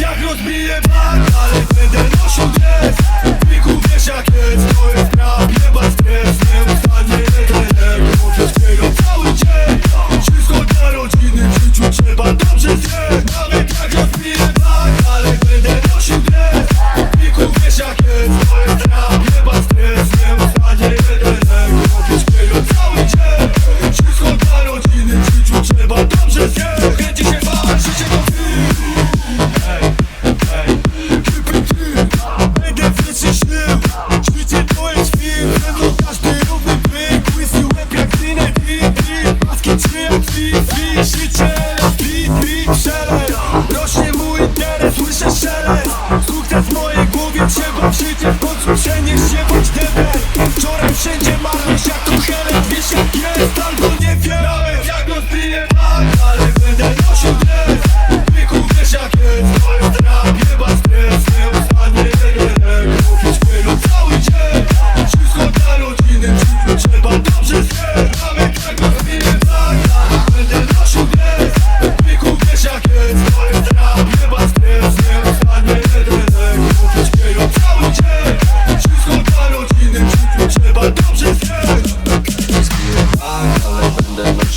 Jak rozbiję bank, ale będę nosił dres. Dawki drzwi, drzwi, drzwi, życie lepi, pi, szelest Rośnie mój interes, słyszę szelest Sukces w mojej głowie, trzeba przycisk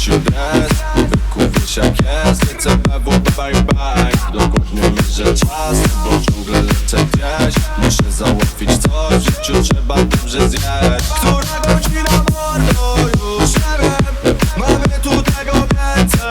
wish you dance Wykuwisz jak jest, nie chcę bawu, bye bye. Dokładnie mierzę czas, bo ciągle lecę gdzieś. Muszę załatwić coś, w życiu trzeba dobrze zjeść. Która godzina?